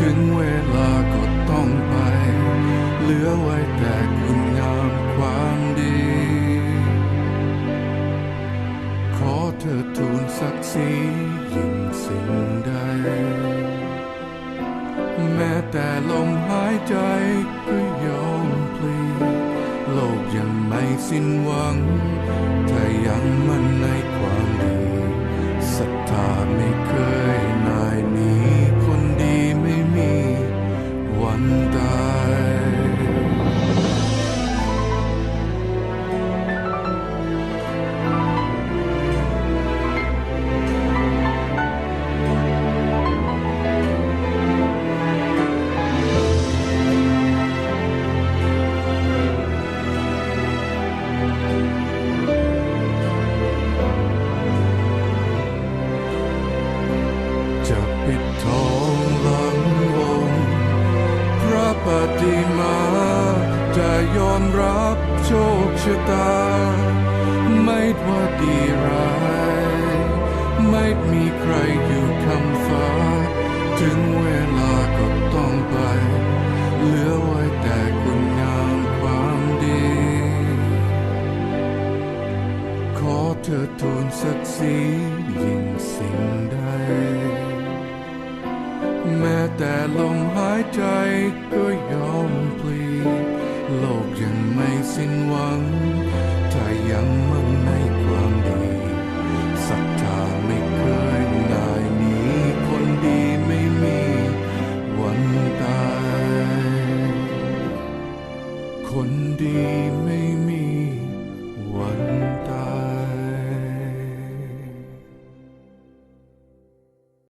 ถึงเวลาก็ต้องไป เหลือไว้แต่คุณงามความดี ขอเธอทูลศักดิ์ศรียิ่งสิ่งใด แม้แต่ลมหายใจก็ยอมพลีโลกยังไม่สิ้นหวัง ถ้ายังมั่นในความดีศรัทธาไม่เค จะปิดทองหลังองค์พระปฏิมาจะยอมรับโชคชะตา ไม่ว่าดีร้าย ไม่มีใครอยู่คำฟ้า ถึงเวลาก็ต้อง เธอทูลศักดิ์ศรียิ่งสิ่งใด แม้แต่ลมหายใจก็ยอมปลีโลกยังไม่สิ้นหวัง ถ้ายังมั่น